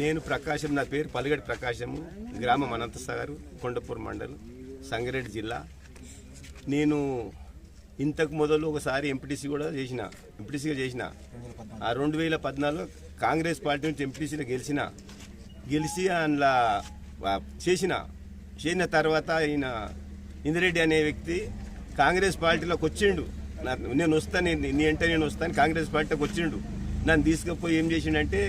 నేను ప్రకాశం నా పేరు పల్లిగడి ప్రకాశము గ్రామం అనంతసాగర్ కొండపూర్ మండలం సంగారెడ్డి జిల్లా. నేను ఇంతకు మొదలు ఒకసారి ఎంపీటీసీ కూడా చేసిన ఎంపీటీసీగా చేసిన. ఆ రెండు వేల పద్నాలుగులో కాంగ్రెస్ పార్టీ నుంచి ఎంపీటీసీలో గెలిచిన గెలిచి అందులో చేసిన చేసిన తర్వాత ఈయన ఇందిరెడ్డి అనే వ్యక్తి కాంగ్రెస్ పార్టీలోకి వచ్చిండు. నేను వస్తాను నీ అంటే నేను వస్తాను కాంగ్రెస్ పార్టీలోకి వచ్చిండు. నన్ను తీసుకుపోయి ఏం చేసిండంటే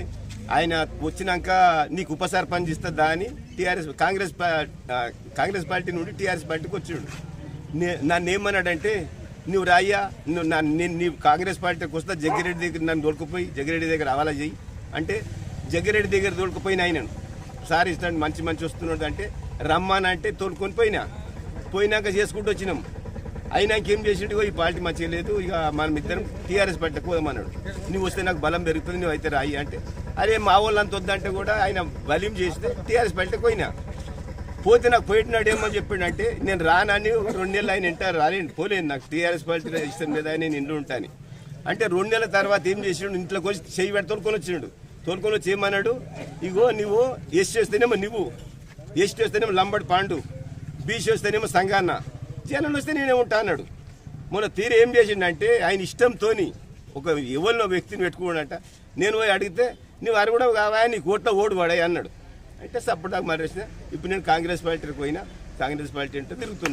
ఆయన వచ్చినాక నీకు ఉపసర్పంచ్ ఇస్తుందా అని టీఆర్ఎస్ కాంగ్రెస్ కాంగ్రెస్ పార్టీ నుండి టీఆర్ఎస్ పార్టీకి వచ్చిండు. నే- నన్ను ఏమన్నాడంటే నువ్వు రాయ్యా నువ్వు నేను నీ కాంగ్రెస్ పార్టీకి వస్తా జగ్గిరెడ్డి దగ్గర నన్ను దొరకపోయి జగ్గిరెడ్డి దగ్గర అవాలా చెయ్యి. అంటే జగ్గిరెడ్డి దగ్గర దొరకపోయిన ఆయనను. సార్ ఇస్తాడు మంచి మంచి వస్తున్నాడు అంటే రమ్మనంటే తోలుకొని పోయినా. పోయినాక చేసుకుంటూ వచ్చినాం. అయినాక ఏం చేసిండు? ఈ పార్టీ మంచిగా లేదు ఇక మనం ఇద్దరం టీఆర్ఎస్ పార్టీకి పోదామన్నాడు నువ్వు వస్తే నాకు బలం పెరుగుతుంది నువ్వు అయితే రాయి అంటే అరే మా వాళ్ళంత వద్దంటే కూడా ఆయన బలిం చేస్తే టీఆర్ఎస్ పార్టీకి పోయినా. పోతే నాకు పోయినాడు ఏమో చెప్పిండంటే నేను రానని ఒక రెండు నెలలు ఆయన ఇంటారు రాలేండి పోలేను నాకు టీఆర్ఎస్ పార్టీ ఇష్టం లేదా నేను ఇంట్లో ఉంటాను. అంటే రెండు నెలల తర్వాత ఏం చేసిండు? ఇంట్లోకి వచ్చి చేయి పెట్టి తోలుకొని వచ్చిండు. తోలుకొని వచ్చి ఏమన్నాడు? ఇగో నువ్వు ఎస్ వస్తేనేమో నువ్వు ఎస్టీ వస్తేనేమో లంబడి పాండు బీసీ వస్తేనేమో సంగాన్న జనం వస్తే నేనే ఉంటా అన్నాడు. మొన్న తీరు ఏం చేసిండంటే ఆయన ఇష్టంతోని ఒక ఎవరినో వ్యక్తిని పెట్టుకోడంట నేను పోయి అడిగితే నువ్వు అరు కూడా కావా? నీ కోట్ల ఓటు పడాయి అన్నాడు. అంటే సపోర్ట్ నాకు మరి ఇప్పుడు నేను కాంగ్రెస్ పార్టీకి పోయినా కాంగ్రెస్ పార్టీ అంటే తిరుగుతున్నా.